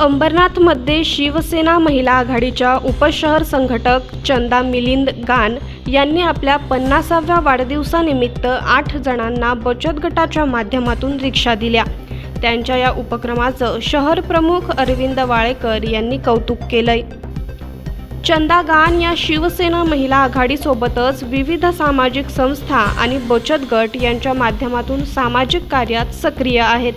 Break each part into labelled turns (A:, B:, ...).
A: अंबरनाथमध्ये शिवसेना महिला आघाडीच्या उपशहर संघटक चंदा मिलिंद गान यांनी आपल्या पन्नासाव्या वाढदिवसानिमित्त आठ जणांना बचत गटाच्या माध्यमातून रिक्षा दिल्या. त्यांच्या या उपक्रमाचं शहर प्रमुख अरविंद वाळेकर यांनी कौतुक केलंय. चंदा गान या शिवसेना महिला आघाडीसोबतच विविध सामाजिक संस्था आणि बचत गट यांच्या माध्यमातून सामाजिक कार्यात सक्रिय आहेत.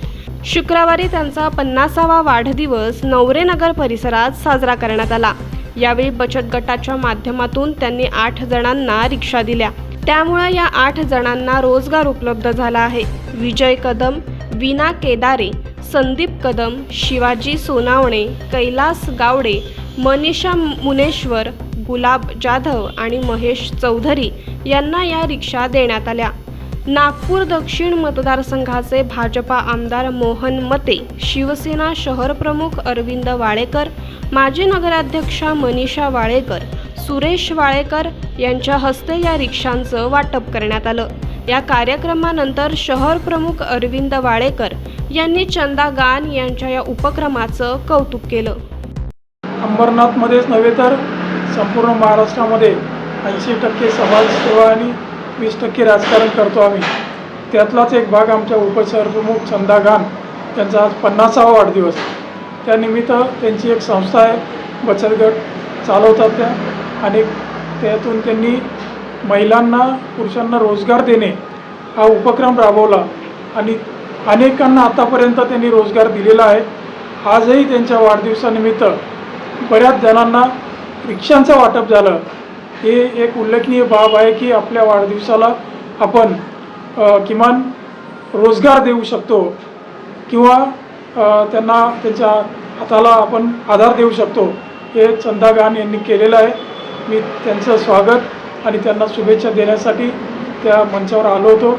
A: शुक्रवारी त्यांचा पन्नासावा वाढदिवस नवरेनगर परिसरात साजरा करण्यात आला. यावेळी बचत गटाच्या माध्यमातून त्यांनी आठ जणांना रिक्षा दिल्या. त्यामुळे या आठ जणांना रोजगार उपलब्ध झाला आहे. विजय कदम विना केदारे संदीप कदम शिवाजी सोनावणे कैलास गावडे मनीषा मुनेश्वर गुलाब जाधव आणि महेश चौधरी यांना या रिक्षा देण्यात आल्या. नागपूर दक्षिण मतदारसंघाचे भाजपा आमदार मोहन मते शिवसेना शहर प्रमुख अरविंद वाळेकर माजी नगराध्यक्षा मनीषा वाळेकर सुरेश वाळेकर यांच्या हस्ते या रिक्षांचं वाटप करण्यात आलं. या कार्यक्रमानंतर शहर प्रमुख अरविंद वाळेकर यांनी चंदा गान यांच्या या उपक्रमाचं कौतुक केलं.
B: अंबरनाथमध्येच नव्हे तर संपूर्ण महाराष्ट्रामध्ये ऐंशी टक्के समाजसेवा आणि वीस टक्के राजकारण करतो आम्ही. त्यातलाच एक भाग आमच्या उपसरप्रमुख चंदा गान त्यांचा आज पन्नासावा वाढदिवस. त्यानिमित्त त्यांची एक संस्था आहे बचत गट चालवतात त्या. आणि त्यातून त्यांनी महिलांना पुरुषांना रोजगार देणे हा उपक्रम राबवला. आणि अनेकांना आतापर्यंत त्यांनी रोजगार दिलेला आहे. आजही त्यांच्या वाढदिवसानिमित्त बऱ्याच जणांना रिक्षांचं वाटप झालं. हे एक उल्लेखनीय बाब आहे की आपल्या वाढदिवसाला आपण किमान रोजगार देऊ शकतो किंवा त्यांना त्यांच्या हाताला आपण आधार देऊ शकतो. हे चंदा गान यांनी केलेलं आहे. मी त्यांचं स्वागत आणि त्यांना शुभेच्छा देण्यासाठी त्या मंचावर आलो होतो.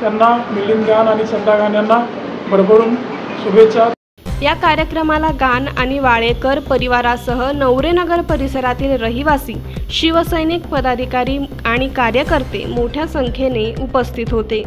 B: त्यांना मिलिंद गान आणि चंदा गान यांना भरभरून शुभेच्छा.
A: या कार्यक्रमाला गान आणि वाळेकर परिवारासह नवरेनगर परिसरातील रहिवासी शिवसैनिक पदाधिकारी आणि कार्यकर्ते मोठ्या संख्येने उपस्थित होते.